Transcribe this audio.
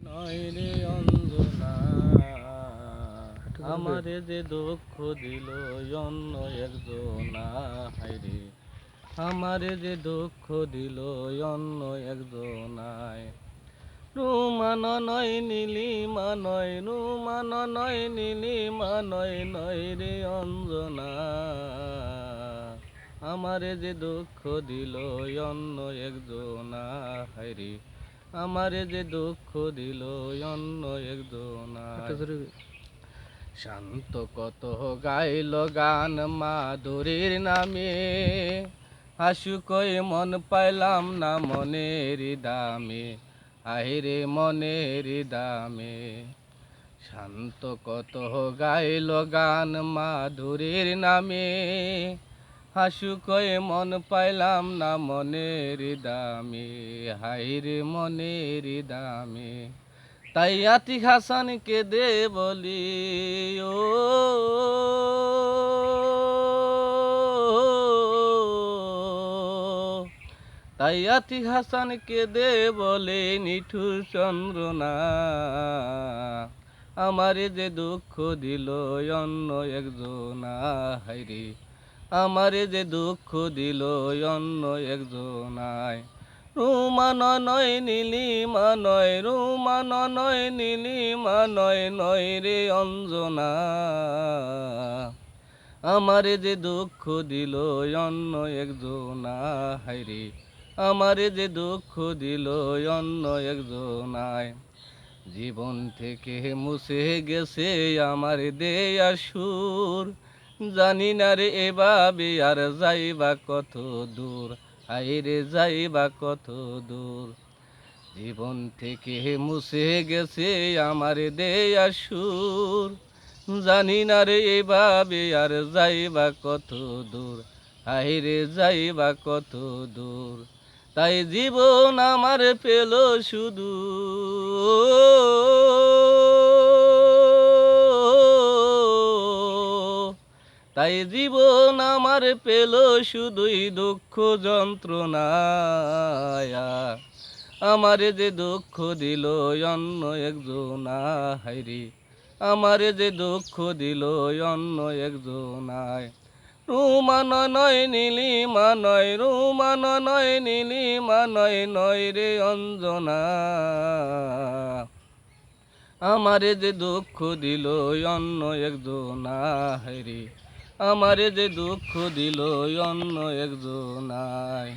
নয় অঞ্জনা আমারে যে দুঃখ দিল অন্য একজনা হাইরে আমারে যে দুঃখ দিল অন্য একজনায় রুমান নয় নীলিমা নয় রুমান নয় নীলিমা নয় নয় রে অঞ্জনা। আমারে যে দুঃখ দিল অন্য একজনা হাইরে আমারে যে দুঃখ দিল অন্য একজনা শান্ত কত গাইল গান মাধুরীর নামে। হাসু কই মন পাইলাম না মনের দামে আহিরে মনের দামে। শান্ত কত গাইল গান মাধুরীর নামে। হাসু কয়ে মন পাইলাম না মনের দামে। হাইরে মনের দামে। তাই আতি হাসানকে দে বলি, ও, তাই আতি হাসানকে দে বলে, নিঠুর চন্দ্রনা, আমারে যে দুঃখ দিল অন্য একজনা। হাইরে আমারে যে দুঃখ দিল অন্য একজনায়। রুমান নয়, নীলিমা নয়, রুমান নয়, নীলিমা নয় নয় রে অঞ্জনা। আমারে যে দুঃখ দিল অন্য একজনা হাইরে আমারে যে দুঃখ দিল অন্য একজনায়। জীবন থেকে মুছে গেছে আমার দেয়া সুর। জানি না রে এভাবে আর যাইবা কত দূর? হাইরে যাইবা কত দূর? জীবন থেকে মুছে গেছে আমার দেয়া সুর। জানি না রে এভাবে আর যাইবা কত দূর? হাইরে যাইবা কত দূর? তাই জীবন আমার পেল শুধু তাই জীবন আমার পেল শুধুই দুঃখ যন্ত্রণায়া। আমারে যে দুঃখ দিল অন্য একজনা হাইরে আমারে যে দুঃখ দিল অন্য একজনায়। রুমান নয় নীলিমা নয়, রুমান নয় নীলিমা নয় নয় রে অঞ্জনা। আমারে যে দুঃখ দিল অন্য একজনা হাইরে আমারে যে দুঃখ দিল অন্য একজনায়।